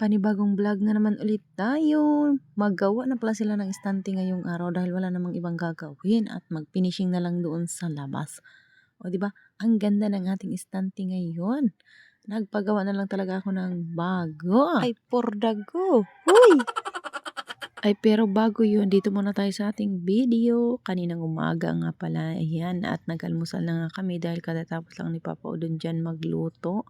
Panibagong vlog na naman ulit tayo. Maggawa na pala sila ng istante ngayong araw dahil wala namang ibang gagawin at mag-finishing na lang doon sa labas. O di ba? Ang ganda ng ating istante ngayon. Nagpagawa na lang talaga ako ng bago. Ay, pordago. Huy! Ay, pero bago yun, dito muna tayo sa ating video. Kaninang umaga nga pala, ayan, at nag-almusal na nga kami dahil katatapos lang ni Papa Udon dyan magluto.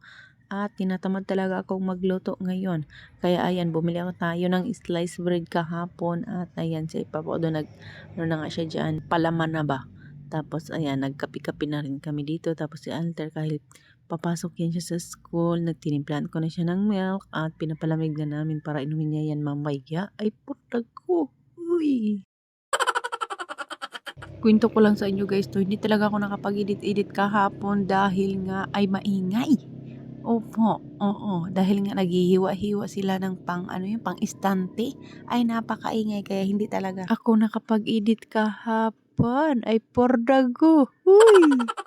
At tinatamad talaga akong magluto ngayon. Kaya ayan, bumili ako tayo ng sliced bread kahapon. At ayan, si Papa Odo nag, ano na nga siya dyan, palaman na ba? Tapos ayan, nagkapi-kapi na rin kami dito. Tapos si Alter kahit papasok yan siya sa school, nagtinimplan ko na siya ng milk at pinapalamig na namin para inumin niya yan mamaya. Ay, putag ko. Uy. Kwento ko lang sa inyo guys to, hindi talaga ako nakapag-edit-edit kahapon dahil nga ay maingay. Opo, oo. Dahil nga naghihiwa-hiwa sila ng pang ano yung pang istante ay napakaingay kaya hindi talaga ako nakapag-edit kahapon. Ay pordago. Huy!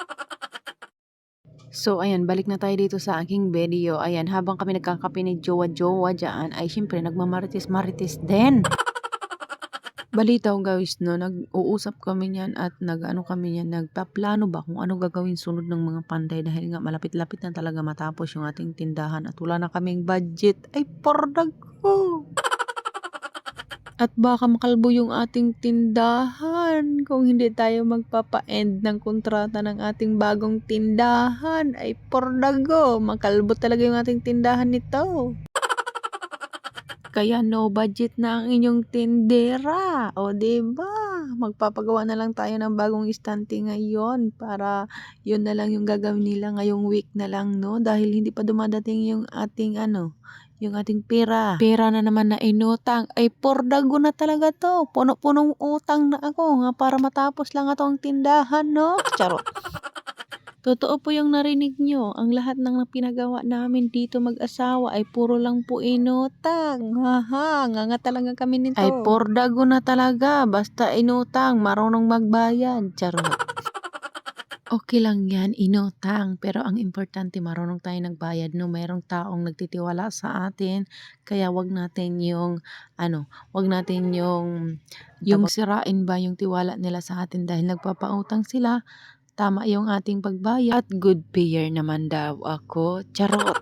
So, ayan, balik na tayo dito sa aking video. Ayan, habang kami nagkakape ni Jowa-Jowa dyan, ay syempre nagmamarites-marites din. Balita ko guys, no, nag-uusap kami niyan at nag-ano kami niyan, nagpaplano ba kung ano gagawin sunod ng mga panday dahil nga malapit-lapit na talaga matapos yung ating tindahan at wala na kaming budget. Ay, pordag ko! At baka makalbo yung ating tindahan kung hindi tayo magpapa-end ng kontrata ng ating bagong tindahan. Ay, pordago, makalbo talaga yung ating tindahan nito. Kaya no budget na ang inyong tindera. O, ba diba? Magpapagawa na lang tayo ng bagong istante ngayon para yun na lang yung gagawin nila ngayong week na lang, no? Dahil hindi pa dumadating yung ating ano, yung ating pera. Pera na naman na inutang. Ay, pordago na talaga to. Puno-punong utang na ako nga para matapos lang atong tindahan, no? Charot. Totoo po yung narinig nyo. Ang lahat ng pinagawa namin dito mag-asawa ay puro lang po inutang. Haha, nga nga talaga kami nito. Ay, pordago na talaga. Basta inutang, marunong magbayad. Charot. Okay lang yan, inutang. Pero ang importante, marunong tayo nagbayad. No, mayroong taong nagtitiwala sa atin. Kaya wag natin yung, ano, wag natin yung, yung sirain ba yung tiwala nila sa atin dahil nagpapautang sila Tama yung ating pagbayad at good payer naman daw ako. Charot!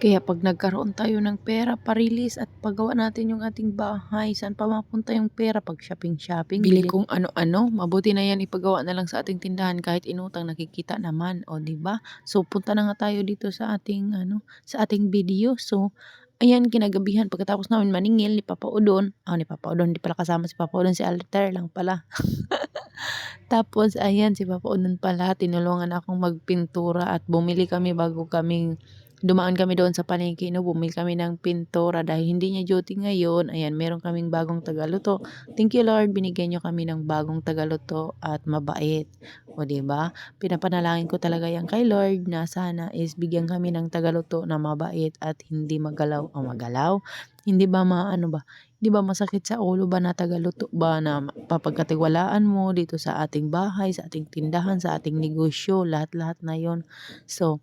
Kaya pag nagkaroon tayo ng pera, parilis at pagawa natin yung ating bahay, saan pa mapunta yung pera pag shopping-shopping? Bili kung ano-ano, mabuti na yan ipagawa na lang sa ating tindahan kahit inutang nakikita naman, o di ba? So punta na nga tayo dito sa ating ano, sa ating video. So ayan kinagabihan pagkatapos namin maningil ni Papa Udon. Ah, oh, ni Papa Udon, hindi pala kasama si Papa Udon, si Alter lang pala. Tapos ayan si Papa Unon pala tinulungan akong magpintura at bumili kami bago kaming dumaan kami doon sa palengke, no, bumili kami ng pintura dahil hindi niya duty ngayon. Ayan, meron kaming bagong tagaluto. Thank you Lord, binigyan niyo kami ng bagong tagaluto at mabait. O ba? Pinapanalangin ko talaga yan kay Lord na sana is bigyan kami ng tagaluto na mabait at hindi magalaw o magalaw. Hindi ba maano ba? Hindi ba masakit sa ulo ba na tagaluto ba na papagkatiwalaan mo dito sa ating bahay, sa ating tindahan, sa ating negosyo, lahat-lahat na yon. So,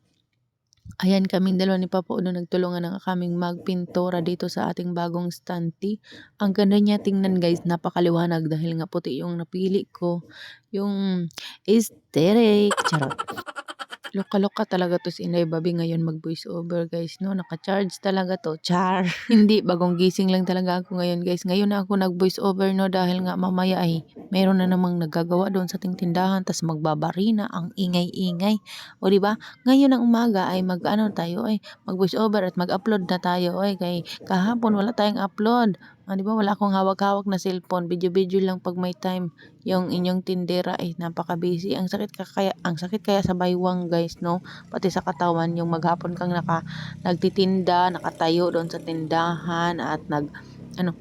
Ayan kaming dalawa ni Papa Uno nagtulungan ng kaming magpintura dito sa ating bagong stanti. Ang ganda niya tingnan guys, napakaliwanag dahil nga puti yung napili ko. Yung aesthetic. Charot. Loka-loka talaga 'to si Inday Babi ngayon mag-voice over guys 'no, naka-charge talaga 'to, char. Hindi, bagong gising lang talaga ako ngayon guys. Ngayon na ako nag-voice over 'no, dahil nga mamaya ay meron na namang naggagawa doon sa ating tindahan ta's magbabari na, ang ingay-ingay. O 'di ba, ngayon ng umaga ay mag-ano tayo, ay mag-voice over at mag-upload na tayo ay kay kahapon wala tayong upload. Ah, 'di ba wala akong hawak-hawak na cellphone, video-video lang 'pag may time. Yung inyong tindera ay napaka-busy. Ang sakit ka kaya ang sakit kaya sa baywang guys 'no, pati sa katawan yung maghapon kang naka nagtitinda, nakatayo doon sa tindahan at nag ano,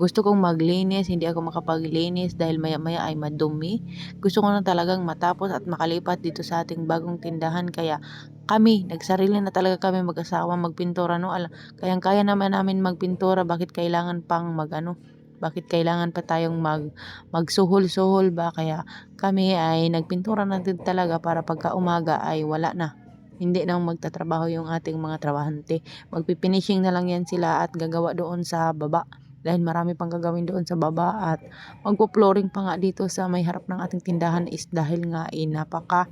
gusto kong maglinis, hindi ako makapaglinis dahil maya-maya ay madumi. Gusto ko na talagang matapos at makalipat dito sa ating bagong tindahan kaya kami, nagsarili na talaga kami mag-asawa magpintura no. Kayang-kaya naman namin magpintura, bakit kailangan pang magano? Bakit kailangan pa tayong mag magsuhol-suhol ba? Kaya kami ay nagpintura na din talaga para pagka umaga ay wala na hindi na magtatrabaho yung ating mga trabahante. Magpipinishing na lang yan sila at gagawa doon sa baba. Dahil marami pang gagawin doon sa baba at magpo-flooring pa nga dito sa may harap ng ating tindahan is dahil nga eh, napaka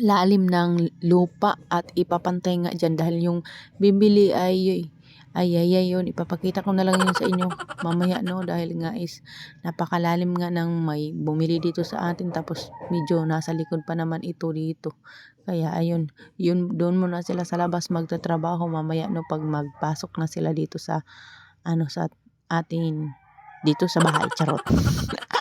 lalim ng lupa at ipapantay nga dyan dahil yung bibili ay ay ay ay yun. Ipapakita ko na lang yun sa inyo mamaya no? Dahil nga is napakalalim nga ng may bumili dito sa atin. Tapos medyo nasa likod pa naman ito dito. Kaya ayun yun doon muna sila sa labas magtatrabaho mamaya no? Pag magpasok na sila dito sa ano sa atin dito sa bahay. Charot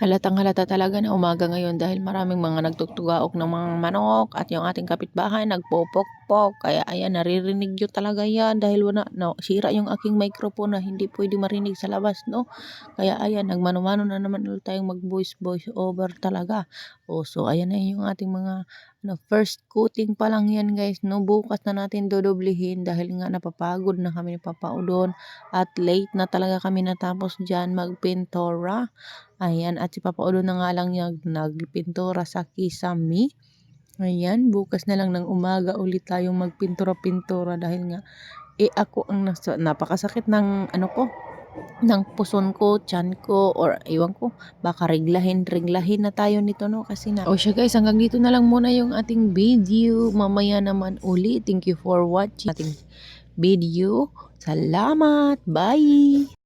Halatang halata talaga na umaga ngayon dahil maraming mga nagtugtugaok ng mga manok at yung ating kapitbahay nagpopokpok. Kaya ayan, naririnig nyo talaga yan dahil wala, no, sira yung aking microphone na hindi pwede marinig sa labas, no? Kaya ayan, nagmano-mano na naman ulit tayong mag-voice voice over talaga. O, so ayan na yung ating mga ano, first coating pa lang yan guys, no? Bukas na natin dodoblihin dahil nga napapagod na kami ni Papa Udon at late na talaga kami natapos dyan magpintora. Ayan, at si Papa Ulo na nga lang yung nagpintura sa Kisame. Ayan, bukas na lang ng umaga ulit tayong magpintura-pintura dahil nga eh ako ang nasa, napakasakit ng ano ko ng puson ko, tiyan ko, or iwan ko, baka reglahin, reglahin na tayo nito no kasi na. O siya guys, hanggang dito na lang muna yung ating video. Mamaya naman uli. Thank you for watching ating video. Salamat! Bye!